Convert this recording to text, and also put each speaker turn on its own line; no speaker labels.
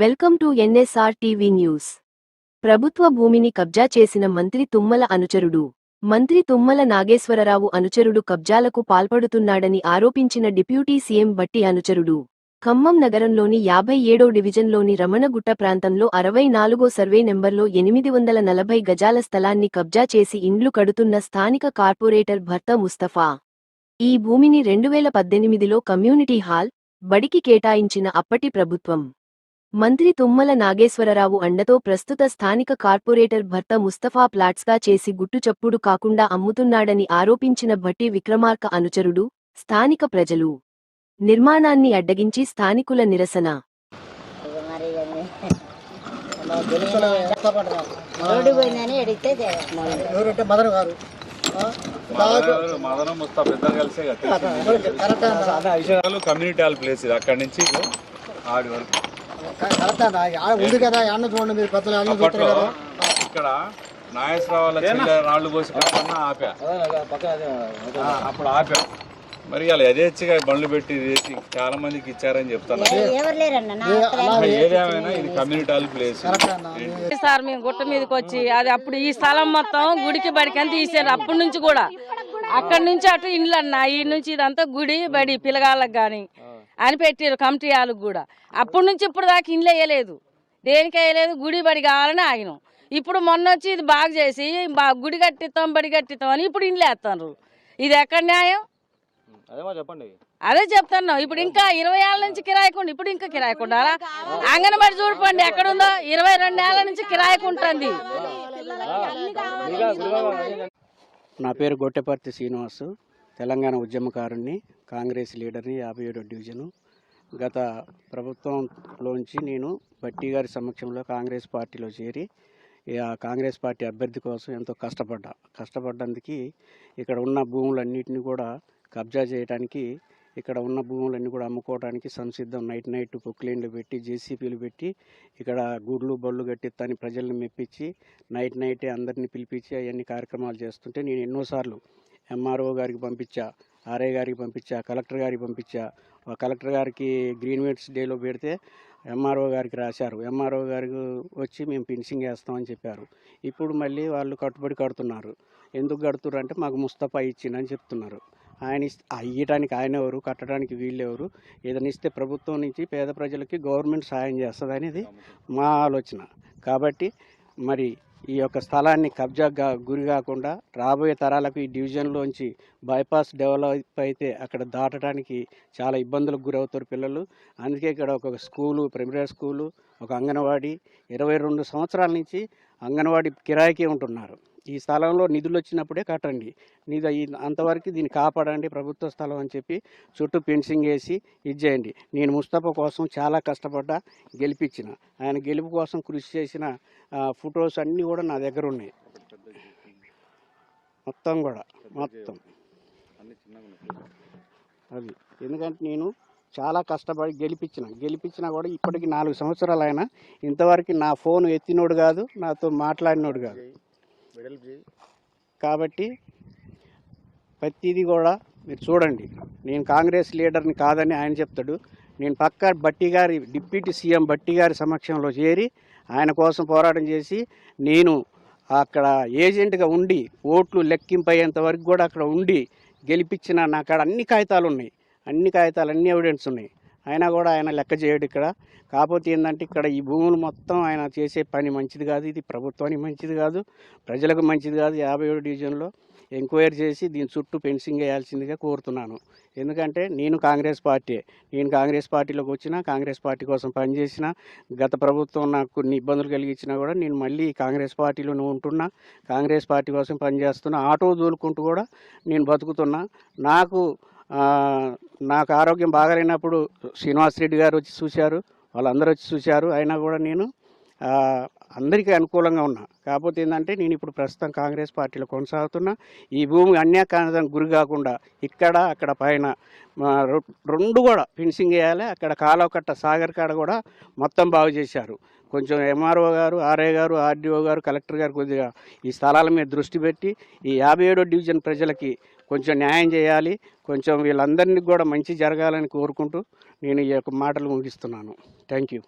Welcome to NSR TV news. ప్రభుత్వ భూమిని కబ్జా చేసిన మంత్రి తుమ్మల అనుచరుడు. మంత్రి తుమ్మల నాగేశ్వరరావు అనుచరుడు కబ్జాలకు పాల్పడుతున్నాడని ఆరోపించిన డిప్యూటీ సీఎం బట్టి అనుచరుడు. ఖమ్మం నగరంలోని యాభై ఏడో డివిజన్లోని రమణగుట్ట ప్రాంతంలో అరవై నాలుగో సర్వే నెంబర్లో ఎనిమిది వందల నలభై గజాల స్థలాన్ని కబ్జా చేసి ఇండ్లు కడుతున్న స్థానిక కార్పొరేటర్ భర్త ముస్తఫా. ఈ భూమిని రెండువేల పద్దెనిమిదిలో కమ్యూనిటీ హాల్ బడికి కేటాయించిన అప్పటి ప్రభుత్వం. మంత్రి తుమ్మల నాగేశ్వరరావు అండతో ప్రస్తుత స్థానిక కార్పొరేటర్ భర్త ముస్తఫా ప్లాట్స్గా చేసి గుట్టుచప్పుడు కాకుండా అమ్ముతున్నాడని ఆరోపించిన భట్టి విక్రమార్క అనుచరుడు స్థానిక ప్రజలు. నిర్మాణాన్ని అడ్డగించి స్థానికుల నిరసన.
కమ్యూనిటీ హాల్ ప్లేస్ అక్కడి నుంచి ఆడి వరకు.
కరెక్ట్ అన్న? ఆడ ఉంది కదా అన్న చూడండి మీరు పెద్దలు అన్న చూస్తారు
అప్పట్లో
కదా.
ఇక్కడ నాగేశ్వరరావు చెల్లె రాళ్ళు ఆపా. అప్పుడు ఆపా. మరి అలా యథేచ్ఛగా బండ్లు పెట్టి చేసి చాలా మందికి ఇచ్చారని చెప్తాను. ఏదేమైనా ఇది కమ్యూనిటీ ప్లేస్
సార్ మేము గుట్ట మీదకి వచ్చి అది అప్పుడు ఈ స్థలం మొత్తం గుడికి బడికి అని తీసారు. అప్పటి నుంచి కూడా. అక్కడి నుంచి అటు ఇండ్లు అన్న ఈ నుంచి ఇదంతా గుడి బడి పిల్లగాళ్ళకి కానీ అని పెట్టారు కమిటీ వాళ్ళకి కూడా. అప్పటి నుంచి ఇప్పుడు దాకా ఇండ్లు వేయలేదు. దేనికి వేయలేదు? గుడి బడి కావాలని ఆగినాం. ఇప్పుడు మొన్న వచ్చి ఇది బాగా చేసి గుడి కట్టిస్తాం బడి కట్టిస్తాం అని ఇప్పుడు ఇండ్లు వేస్తున్నారు. ఇది ఎక్కడ న్యాయం? అదే చెప్తాను ఇప్పుడు ఇంకా ఇరవై ఏళ్ళ నుంచి కిరాయికుండా ఇప్పుడు ఇంకా కిరాయికుండా అంగన్వాడి చూడపండి ఎక్కడుందో? ఇరవై రెండు ఏళ్ళ నుంచి కిరాయికుంటుంది
నా పేరు గొట్టెపర్తి శ్రీనివాసు. తెలంగాణ ఉద్యమకారుణ్ణి కాంగ్రెస్ లీడర్ని యాభై ఏడో డివిజను. గత ప్రభుత్వంలోంచి నేను భట్టి గారి సమక్షంలో కాంగ్రెస్ పార్టీలో చేరి ఆ కాంగ్రెస్ పార్టీ అభ్యర్థి కోసం ఎంతో కష్టపడ్డా. కష్టపడ్డందుకు ఇక్కడ ఉన్న భూములన్నింటినీ కూడా కబ్జా చేయడానికి ఇక్కడ ఉన్న భూములన్నీ కూడా అమ్ముకోవడానికి సంసిద్ధం నైట్ నైట్ పొక్లైన్లు పెట్టి జేసీపీలు పెట్టి ఇక్కడ గుడ్లు బళ్ళు కట్టిస్తాని ప్రజల్ని మెప్పించి నైట్ నైటే అందరినీ పిలిపించి అవన్నీ కార్యక్రమాలు చేస్తుంటే నేను ఎన్నోసార్లు ఎంఆర్ఓ గారికి పంపించా ఆర్ఐ గారికి పంపించా కలెక్టర్ గారికి పంపించా. కలెక్టర్ గారికి గ్రీన్ మీట్స్ డేలో పెడితే ఎంఆర్ఓ గారికి రాశారు. ఎంఆర్ఓ గారికి వచ్చి మేము ఫినిషింగ్ వేస్తామని చెప్పారు. ఇప్పుడు మళ్ళీ వాళ్ళు కట్టుబడి కడుతున్నారు. ఎందుకు కడుతున్నారు అంటే మాకు ముస్తఫా ఇచ్చిందని చెప్తున్నారు. ఆయన ఇస్- ఇయ్యటానికి ఆయన ఎవరు కట్టడానికి వీళ్ళు ఎవరు? ఏదైనా ఇస్తే ప్రభుత్వం నుంచి పేద ప్రజలకి గవర్నమెంట్ సాయం చేస్తుంది అనేది మా ఆలోచన. కాబట్టి మరి ఈ యొక్క స్థలాన్ని కబ్జా గురి కాకుండా రాబోయే తరాలకు ఈ డివిజన్లోంచి బైపాస్ డెవలప్ అయితే అక్కడ దాటడానికి చాలా ఇబ్బందులకు గురవుతారు పిల్లలు. అందుకే ఇక్కడ ఒక స్కూలు ప్రైమరీ స్కూలు ఒక అంగన్వాడీ ఇరవై రెండు సంవత్సరాల నుంచి అంగన్వాడీ కిరాయికే ఉంటున్నారు. ఈ స్థలంలో నిధులు వచ్చినప్పుడే కట్టండి. నిధు అంతవరకు దీన్ని కాపాడండి ప్రభుత్వ స్థలం అని చెప్పి చుట్టూ ఫెన్సింగ్ వేసి ఇది చేయండి నేను ముస్తఫా కోసం చాలా కష్టపడ్డా గెలిపించిన ఆయన గెలుపు కోసం కృషి చేసిన ఫొటోస్ అన్నీ కూడా నా దగ్గర ఉన్నాయి. మొత్తం కూడా మొత్తం. అది ఎందుకంటే నేను చాలా కష్టపడి గెలిపించిన గెలిపించినా కూడా ఇప్పటికి నాలుగు సంవత్సరాలు అయినా ఇంతవరకు నా ఫోన్ ఎత్తినోడు కాదు నాతో మాట్లాడినోడు కాదు. కాబట్టి ప్రతిదీ కూడా మీరు చూడండి. నేను కాంగ్రెస్ లీడర్ని కాదని ఆయన చెప్తాడు. నేను పక్క బట్టి గారి డిప్యూటీ సీఎం బట్టి గారి సమక్షంలో చేరి ఆయన కోసం పోరాటం చేసి నేను అక్కడ ఏజెంట్గా ఉండి ఓట్లు లెక్కింపయ్యేంత వరకు కూడా అక్కడ ఉండి గెలిపించిన నా కాడ అన్ని కాగితాలు ఉన్నాయి. అన్ని కాగితాలు అన్ని ఎవిడెన్స్ ఉన్నాయి. అయినా కూడా ఆయన లెక్క చేయడు ఇక్కడ. కాకపోతే ఏంటంటే ఇక్కడ ఈ భూములు మొత్తం ఆయన చేసే పని మంచిది కాదు. ఇది ప్రభుత్వానికి మంచిది కాదు. ప్రజలకు మంచిది కాదు. యాభై ఏడు డివిజన్లో ఎంక్వైరీ చేసి దీని చుట్టూ ఫెన్సింగ్ వేయాల్సిందిగా కోరుతున్నాను. ఎందుకంటే నేను కాంగ్రెస్ పార్టీ నేను కాంగ్రెస్ పార్టీలోకి వచ్చిన కాంగ్రెస్ పార్టీ కోసం పనిచేసిన గత ప్రభుత్వం నాకు కొన్ని ఇబ్బందులు కలిగించినా కూడా నేను మళ్ళీ కాంగ్రెస్ పార్టీలోనే ఉంటున్నా. కాంగ్రెస్ పార్టీ కోసం పనిచేస్తున్నా. ఆటో దూలుకుంటూ కూడా నేను బతుకుతున్నా. నాకు నాకు ఆరోగ్యం బాగాలేనప్పుడు శ్రీనివాస్ రెడ్డి గారు వచ్చి చూశారు వాళ్ళందరూ వచ్చి చూశారు. అయినా కూడా నేను అందరికీ అనుకూలంగా ఉన్నా. కాకపోతే ఏంటంటే నేను ఇప్పుడు ప్రస్తుతం కాంగ్రెస్ పార్టీలో కొనసాగుతున్నా. ఈ భూమి అన్యాకారణం గురి కాకుండా ఇక్కడ అక్కడ పైన రెండు కూడా ఫినిషింగ్ వేయాలి. అక్కడ కాలవకట్ట సాగర్ కాడ కూడా మొత్తం బాగు చేశారు. కొంచెం ఎంఆర్ఓ గారు ఆర్ఏ గారు ఆర్డీఓ గారు కలెక్టర్ గారు కొద్దిగా ఈ స్థలాల మీద దృష్టి పెట్టి ఈ యాభై ఏడో డివిజన్ ప్రజలకి కొంచెం న్యాయం చేయాలి. కొంచెం వీళ్ళందరినీ కూడా మంచి జరగాలని కోరుకుంటూ నేను ఈ యొక్క మాటలు ముగిస్తున్నాను. Thank you